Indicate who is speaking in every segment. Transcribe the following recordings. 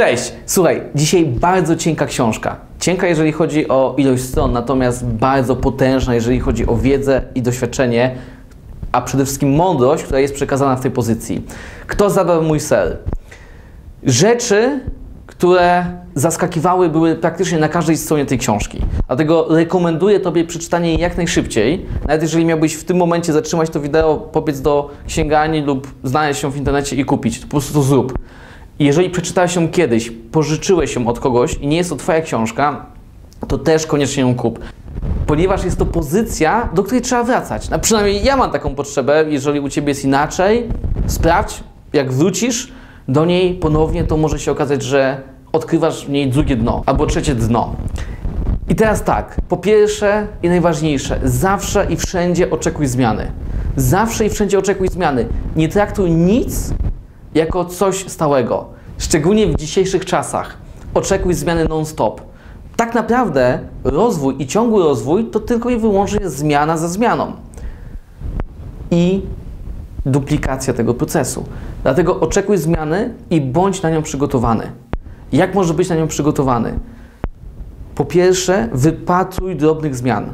Speaker 1: Cześć! Słuchaj, dzisiaj bardzo cienka książka. Cienka, jeżeli chodzi o ilość stron, natomiast bardzo potężna, jeżeli chodzi o wiedzę i doświadczenie, a przede wszystkim mądrość, która jest przekazana w tej pozycji. Kto zadał mój cel? Rzeczy, które zaskakiwały, były praktycznie na każdej stronie tej książki. Dlatego rekomenduję Tobie przeczytanie jak najszybciej. Nawet jeżeli miałbyś w tym momencie zatrzymać to wideo, pobiec do księgarni lub znaleźć ją w internecie i kupić, po prostu to zrób. Jeżeli przeczytałeś ją kiedyś, pożyczyłeś ją od kogoś i nie jest to Twoja książka, to też koniecznie ją kup. Ponieważ jest to pozycja, do której trzeba wracać. A przynajmniej ja mam taką potrzebę, jeżeli u Ciebie jest inaczej, sprawdź, jak wrócisz do niej ponownie, to może się okazać, że odkrywasz w niej drugie dno albo trzecie dno. I teraz tak, po pierwsze i najważniejsze, zawsze i wszędzie oczekuj zmiany. Zawsze i wszędzie oczekuj zmiany. Nie traktuj nic jako coś stałego. Szczególnie w dzisiejszych czasach. Oczekuj zmiany non-stop. Tak naprawdę rozwój i ciągły rozwój to tylko i wyłącznie zmiana za zmianą. I duplikacja tego procesu. Dlatego oczekuj zmiany i bądź na nią przygotowany. Jak może być na nią przygotowany? Po pierwsze, wypatruj drobnych zmian.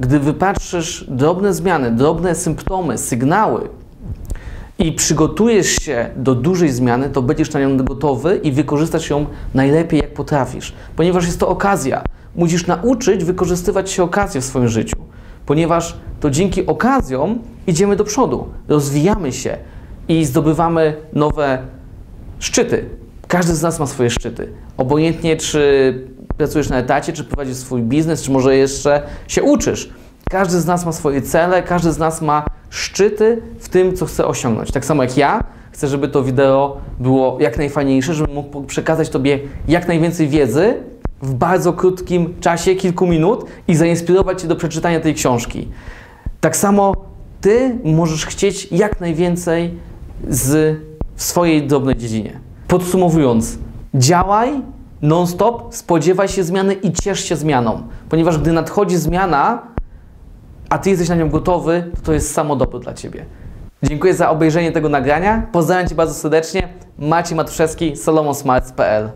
Speaker 1: Gdy wypatrzysz drobne zmiany, drobne symptomy, sygnały i przygotujesz się do dużej zmiany, to będziesz na nią gotowy i wykorzystasz ją najlepiej, jak potrafisz. Ponieważ jest to okazja. Musisz nauczyć wykorzystywać się okazję w swoim życiu. Ponieważ to dzięki okazjom idziemy do przodu, rozwijamy się i zdobywamy nowe szczyty. Każdy z nas ma swoje szczyty. Obojętnie, czy pracujesz na etacie, czy prowadzisz swój biznes, czy może jeszcze się uczysz. Każdy z nas ma swoje cele, każdy z nas ma szczyty w tym, co chce osiągnąć. Tak samo jak ja chcę, żeby to wideo było jak najfajniejsze, żebym mógł przekazać Tobie jak najwięcej wiedzy w bardzo krótkim czasie, kilku minut i zainspirować Cię do przeczytania tej książki. Tak samo Ty możesz chcieć jak najwięcej z, w swojej drobnej dziedzinie. Podsumowując, działaj non-stop, spodziewaj się zmiany i ciesz się zmianą, ponieważ gdy nadchodzi zmiana, a Ty jesteś na nią gotowy, to to jest samo dobro dla Ciebie. Dziękuję za obejrzenie tego nagrania. Pozdrawiam Cię bardzo serdecznie. Maciej Matuszewski, solomonsmarts.pl